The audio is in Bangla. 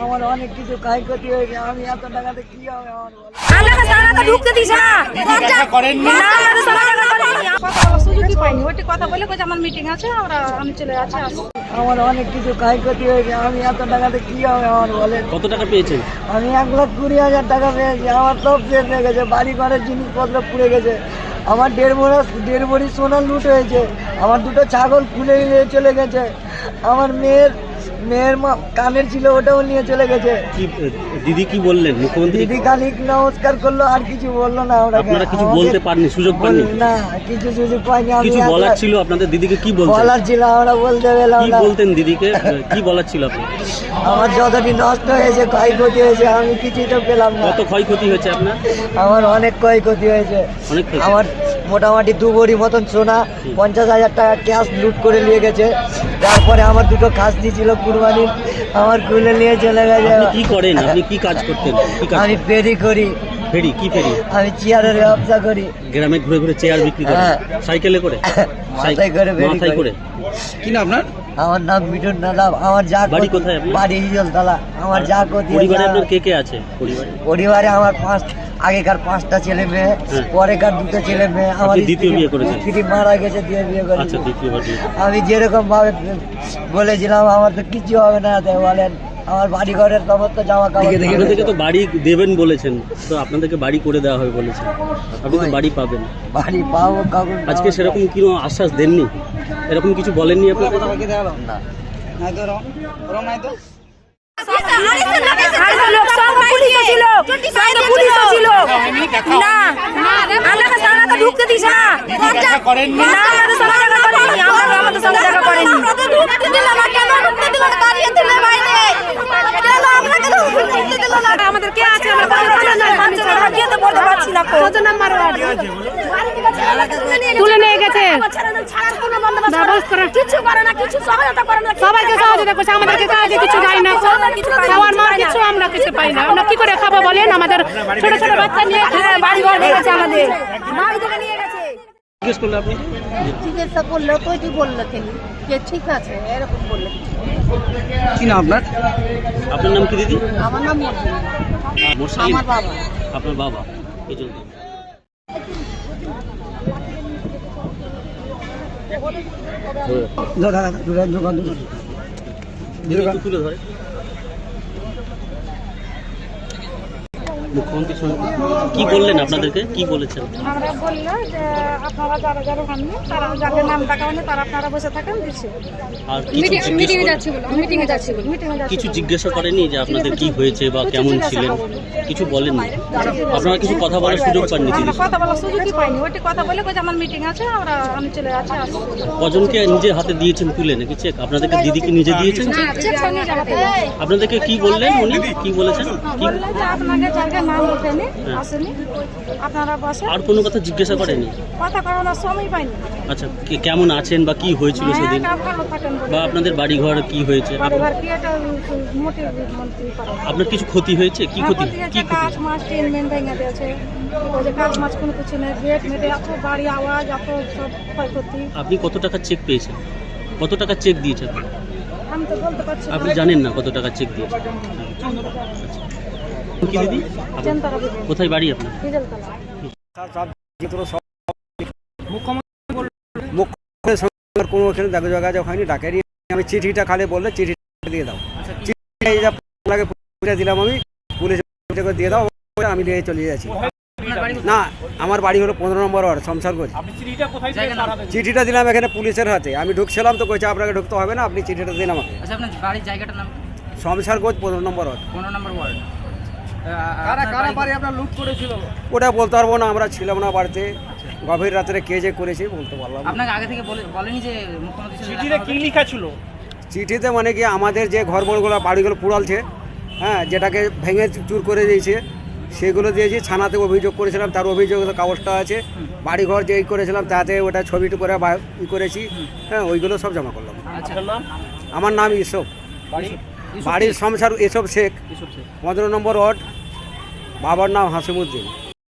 আমার অনেক কিছু ক্ষয়ক্ষতি হয়েছে আমি এত টাকাতে কি হবে আমার বলো। ঢুকতে দিস না। না? আমাদের সারাটা করেনি কথা বলার সুযোগই পাইনি ওইটি কথা বলে কইছে আমার মিটিং আছে আমরা আমি চলে যাচ্ছি আমার অনেক কিছু ক্ষয়ক্ষতি হয়েছে আমি এত টাকাতে কি হবে আমার বলেন কত টাকা পেয়েছেন? আমি এক লাখ কুড়ি হাজার টাকা পেয়েছি আমার সব শেষ হয়ে গেছে বাড়ি ঘরের জিনিসপত্র পুড়ে গেছে। আমার দেড় বড় দেড় বড়ি সোনা লুট হয়েছে আমার দুটো ছাগল খুলে নিয়ে চলে গেছে। আমার মেয়ের মেয়ের মা কানের ছিল ওটাও নিয়ে চলে গেছে। কি দিদি কি বললেন? মুখ্যমন্ত্রী? দিদি খালি নমস্কার করল আর কিছু বলল না ওরা আপনারা কিছু বলতে পারেননি সুযোগ পাননি? না কিছু সুযোগ পাইনি। আমি কিছু বলার ছিল আপনাদের? দিদিকে কি বলতেন বলার ছিল আমরা বলতে পেলাম কি বলতেন দিদিকে? কি বলার ছিল আপনি আমার যতটি নষ্ট হয়েছে ক্ষয়ক্ষতি হয়েছে আমি কিছুই তো পেলাম না। কত ক্ষয়ক্ষতি হয়েছে আপনার? আমার অনেক ক্ষয়ক্ষতি হয়েছে। অনেক আমার মোটামুটি দু ভরি মতন সোনা পঞ্চাশ হাজার টাকা ক্যাশ লুট করে নিয়ে গেছে। তারপরে আমার দুটো খাস দিয়েছিল কুরবানির আমার খুলে নিয়ে চলে গেছে। আপনি কি করেন? আপনি কি কাজ করতেন? আমি ফেরি করি। ফেরি? কি ফেরি? আমি চেয়ারের ব্যবসা করি। গ্রামে ঘুরে ঘুরে চেয়ার বিক্রি করেন? হ্যাঁ। সাইকেলে করে? মাথায় করে মাথায় করে। কি না আপনার? আমার নাম মিঠুন নাদাব আমার যা বাড়ি কোথায় বাড়ি হিজলতলা আমার যা ক্ষতি পরিবারে আপনার কে কে আছে পরিবারে? পরিবারে আমার পাঁচ আগেকার পাঁচটা ছেলে মেয়ে হ্যাঁ। পরেকার দুটো ছেলে মেয়ে আমার দ্বিতীয় স্ত্রী- বিয়ে করেছেন? স্ত্রী মারা গেছে দিয়ে বিয়ে আচ্ছা করেছি আমি যেরকম ভাবে বলেছিলাম আমার তো কিছু হবে না তাই বলেন আমার বাড়ি ঘরের সমস্ত জামা কাপড় আপনাদেরকে তো বাড়ি দেবেন বলেছেন তো আপনাদেরকে বাড়ি করে দেওয়া হবে বলেছেন আপনি তো বাড়ি পাবেন বাড়ি পাবো কাগজ আজকে সেরকম কোনো আশ্বাস দেননি এরকম কিছু বলেননি আপনাদের না পুলিশও ছিল পুলিশও ছিল না আমাকে সারাটা ঢুকতে দিস না না আমাদের সঙ্গে দেখা করেনি আমার আমাদের সঙ্গে দেখা করেনি আমাদের কে আছে আমরা যেতে বলতে পারছি না কত নাম্বার তুলে নিয়ে গেছে কিছু করে কিছু সহায়তা সবাইকে সহযোগিতা করছে আমাদেরকে কাজে কিছু দেয় না খাওয়ার মার কিছু আমরা কিছু পাই না আমরা কি করে খাব বলেন আমাদের ছোট ছোট বাচ্চা নিয়ে হ্যাঁ বাড়ি ঘর নিয়ে গেছে আমাদের নিয়ে গেছে জিজ্ঞেস করলে আপনি? চিকিৎসা করল তো এটি বলল তিনি যে ঠিক আছে এরকম বলল। কি না আপনার? আপনার নাম কি দিদি? আমার নাম মর্জিনা আমার বাবা। আপনার বাবা। এই জন্য একটু তুলে ধরে কি বললেন আপনাদেরকে? কি বলেছেন? আমরা বলল যে আপনারা যারা যারা তারা যাদের নাম ডাকা তারা আপনারা বসে থাকেন দিচ্ছে। আর কিছু জিজ্ঞেস করে- যাচ্ছি বলে মিটিংয়ে যাচ্ছি বলে মিটিংয়ে যাচ্ছি কিছু জিজ্ঞাসা করেনি যে আপনাদের কি হয়েছে বা কেমন ছিলেন? কিছু বলেননি? আপনারা কিছু কথা বলার সুযোগ পাননি আমরা কথা বলার সুযোগই পাইনি। ওইটি কথা বলে কইছে আমার মিটিং আছে আমরা আমি চলে যাচ্ছি কজনকে নিজের হাতে দিয়েছেন তুলে নাকি চেক আপনাদেরকে দিদিকে নিজে দিয়েছেন হবে। আপনাদেরকে কি বললেন উনি? কি বলেছেন? কি আপনাকে নাম ওঠেনি আসেনি। আপনারা বসে আর কোনো কথা জিজ্ঞাসা করেনি? কথা করানোর সময় পাইনি। আচ্ছা কে- কেমন আছেন বা কি হয়েছিল সেদিন? হ্যাঁ, ভালো থাকেন বলে। বা আপনাদের বাড়ি ঘর কি হয়েছে? আপ- পরিবার কি একটা মোটিভ মন্ত্রী করা আপনার কিছু ক্ষতি হয়েছে? কি ক্ষতি? কি ক্ষতি? কাজ মাছ ট্রেন মেন ভেঙে দিয়েছে। ওই যে কাজ মাছ কোনো কিছু নেই গেট মেটে এত বাড়ি আওয়াজ এত সব ক্ষয়ক্ষতি। আপনি কত টাকা চেক পেয়েছেন? কত টাকা চেক দিয়েছেন? আমি তো বলতে পারছি না। আপনি জানেন না কত টাকা চেক দিয়েছেন? আচ্ছা। কি দিদি? কোথায় বাড়ি আপনার? ডিজেলতলা কোনো ওখানে দেখা যোগাযোগ হয়নি ডাকেনি। আমি চিঠিটা খালি বললে চিঠিটা দিয়ে দাও। চিঠিটা আপনাকে দিলাম আমি পুলিশ দিয়ে দাও আমি নিয়ে চলে যাচ্ছি। না আমার বাড়ি হলো পনেরো নম্বর ওয়ার্ড শমশারগঞ্জ চিঠিটা দিলাম এখানে পুলিশের হাতে। আমি ঢুকছিলাম তো কইছে আপনাকে ঢুকতে হবে না আপনি চিঠিটা দিন আমাকে। আচ্ছা আপনার বাড়ির জায়গাটার নাম শমশারগঞ্জ পনেরো নম্বর ওয়ার্ড। পনেরো নম্বর ওয়ার্ড। ওটা বলতে পারব না আমরা ছিলাম না বাড়িতে। গভীর রাত্রে কে যে করেছে বলতে পারলাম না। আপনাকে আগে থেকে বলেনি যে মুখ্যমন্ত্রী চিঠিতে কি চিঠিতে মানে কি আমাদের যে ঘর ঘরবরগুলো বাড়িগুলো পুড়ালছে হ্যাঁ যেটাকে ভেঙে চুর করে দিয়েছে সেগুলো দিয়েছি ছানাতে অভিযোগ করেছিলাম তার অভিযোগ কাগজটা আছে। বাড়িঘর যে ই করেছিলাম তাতে ওটা ছবি করে বা- ই করেছি হ্যাঁ ওইগুলো সব জমা করলাম। আচ্ছা। আমার নাম ইসব। বাড়ির সংসার এসব শেখ। পনেরো নম্বর ওয়ার্ড বাবার নাম হাসিমুদ্দিন।